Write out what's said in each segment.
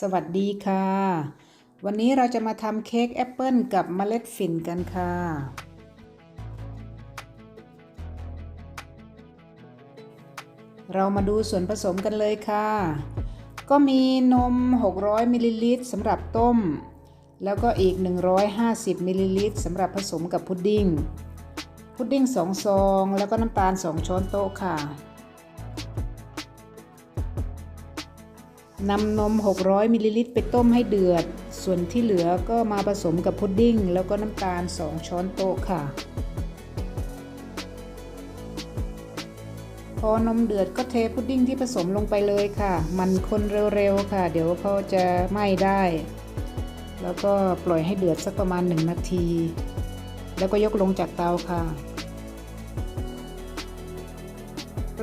สวัสดีค่ะ วันนี้เราจะมาทำเค้กแอปเปิลกับเมล็ดฝิ่นกันค่ะ เรามาดูส่วนผสมกันเลยค่ะ ก็มีนม 600มิลลิลิตรสำหรับต้ม แล้วก็อีก 150มิลลิลิตรสำหรับผสมกับพุดดิ้ง พุดดิ้ง2ซอง แล้วก็น้ำตาล 2 ช้อนโต๊ะค่ะ นำนม 600มิลลิลิตรไปต้มให้เดือด ส่วนที่เหลือก็มาผสมกับพุดดิ้ง แล้วก็น้ำตาล 2 ช้อนโต๊ะค่ะ พอนมเดือดก็เทพุดดิ้งที่ผสมลงไปเลยค่ะ มันคนเร็วๆค่ะ เดี๋ยวเขาจะไหม้ได้ แล้วก็ปล่อยให้เดือดสักประมาณ 1 นาที แล้วก็ยกลงจากเตาค่ะ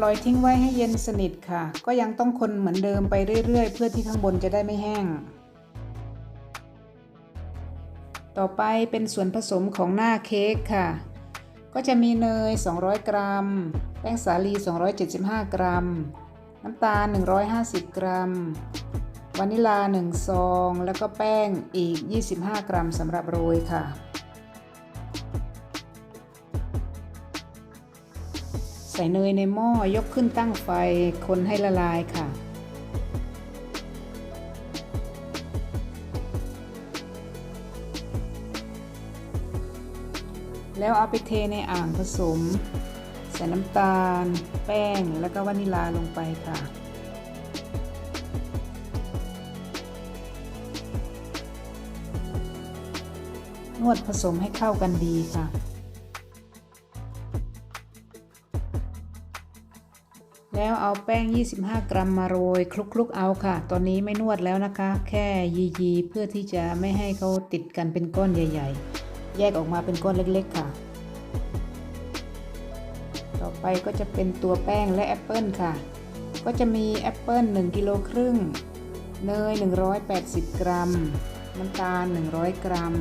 ลอยทิ้งไว้ให้เย็นสนิทค่ะ ก็ยังต้องคนเหมือนเดิมไปเรื่อยๆ เพื่อที่ข้างบนจะได้ไม่แห้ง ต่อไปเป็นส่วนผสมของหน้าเค้กค่ะ ก็จะมีเนย 200 กรัม แป้งสาลี 275 กรัม น้ำตาล 150 กรัม วานิลา 1 ซอง แล้วก็แป้งอีก 25 กรัมสำหรับโรยค่ะ ส่เนยในหม้อยกขึ้นตั้งไฟคนให้ละลายค่ะ แล้วเอาไปเทในอ่างผสม ใส่น้ำตาล แป้งแล้วก็วานิลาลงไปค่ะนวดผสมให้เข้ากันดีค่ะ แล้วเอาแป้ง 25 กรัมมาโรยคลุกๆเอาค่ะ ตอนนี้ไม่นวดแล้วนะคะ แค่ยียีเพื่อที่จะไม่ให้เขาติดกันเป็นก้อนใหญ่ ๆ แยกออกมาเป็นก้อนเล็กๆค่ะ ต่อไปก็จะเป็นตัวแป้งและแอปเปิลค่ะ ก็จะมีแอปเปิล1กิโลครึ่ง เนย 180 กรัม น้ำตาล 100 กรัม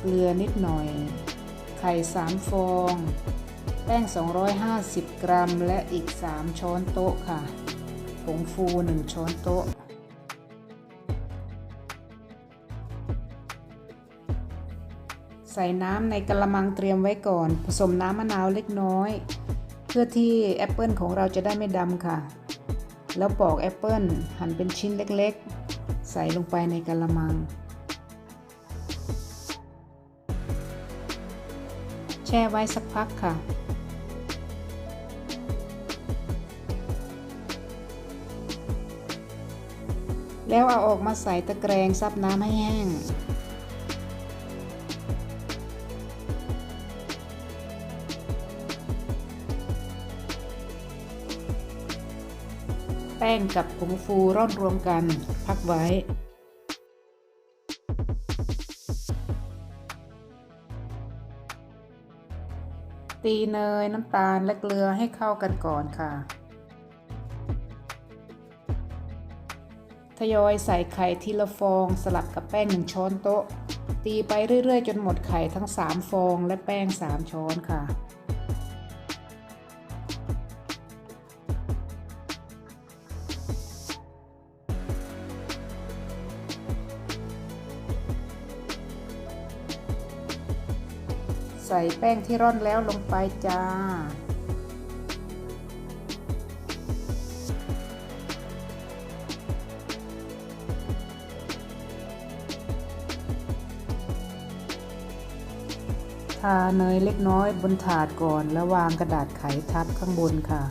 เกลือนิดหน่อย ไข่ 3 ฟอง แป้ง 250 กรัม และอีก 3 ช้อนโต๊ะค่ะ ผงฟู 1 ช้อนโต๊ะ ใส่น้ำในกระมังเตรียมไว้ก่อน ผสมน้ำมะนาวเล็กน้อย เพื่อที่แอปเปิลของเราจะได้ไม่ดำค่ะ แล้วปอกแอปเปิลหั่นเป็นชิ้นเล็กๆ ใส่ลงไปในกระมังแช่ไว้สักพักค่ะ แล้วเอาออกมาใส่ตะแกรงซับน้ำให้แห้ง แป้งกับผงฟูร่อนรวมกัน พักไว้ตีเนยน้ำตาลและเกลือให้เข้ากันก่อนค่ะ ยอยใส่ไข่ทีละฟองสลับกับแป้งหนึ่งช้อนโต๊ะ ตีไปเรื่อยๆ จนหมดไข่ทั้ง 3 ฟองและแป้ง 3 ช้อนค่ะ ใส่แป้งที่ร่อนแล้วลงไปจ้า ทาเนยเล็กน้อยบนถาดก่อน แล้ววางกระดาษไขทับข้างบนค่ะ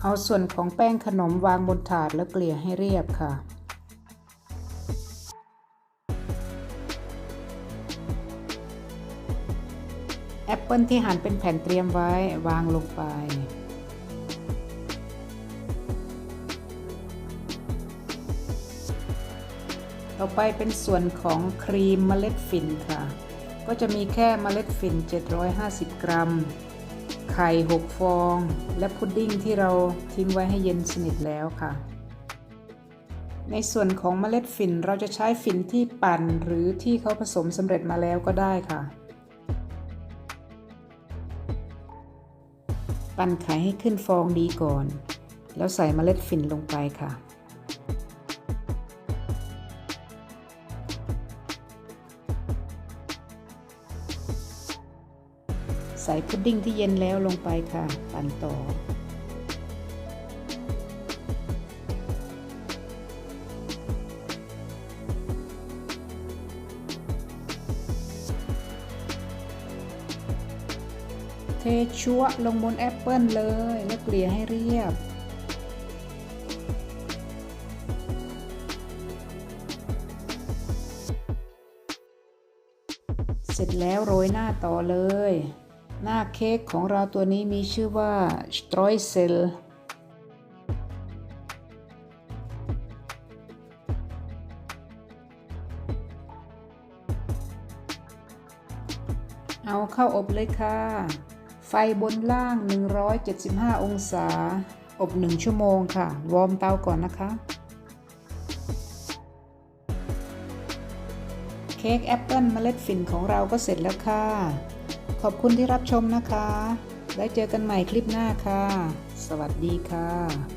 เอาส่วนของแป้งขนมวางบนถาดแล้วเกลี่ยให้เรียบค่ะแอปเปิลที่หั่นเป็นแผ่นเตรียมไว้วางลงไป ต่อไปเป็นส่วนของครีมเมล็ดฝิ่นค่ะ ก็จะมีแค่เมล็ดฝิ่น 750 กรัม ไข่ 6 ฟอง และพุดดิ้งที่เราทิ้งไว้ให้เย็นสนิทแล้วค่ะ ในส่วนของเมล็ดฝิ่นเราจะใช้ฝิ่นที่ปั่นหรือที่เขาผสมสำเร็จมาแล้วก็ได้ค่ะ ปั่นไข่ให้ขึ้นฟองดีก่อน แล้วใส่เมล็ดฝิ่นลงไปค่ะ ใส่พุดดิ้งที่เย็นแล้วลงไปค่ะปั่นต่อ เทชั่วลงบนแอปเปิลเลยแล้วเกลี่ยให้เรียบเสร็จแล้วโรยหน้าต่อเลย หน้าเค้กของเราตัวนี้มีชื่อว่าสตรอยเซลเอาเข้าอบเลยค่ะ ไฟบนล่าง 175 องศา อบ 1 ชั่วโมงค่ะ วอร์มเตาก่อนนะคะ เค้กแอปเปิลเมล็ดฝิ่นของเราก็เสร็จแล้วค่ะ ขอบคุณที่รับชมนะคะ แล้วเจอกันใหม่คลิปหน้าค่ะ สวัสดีค่ะ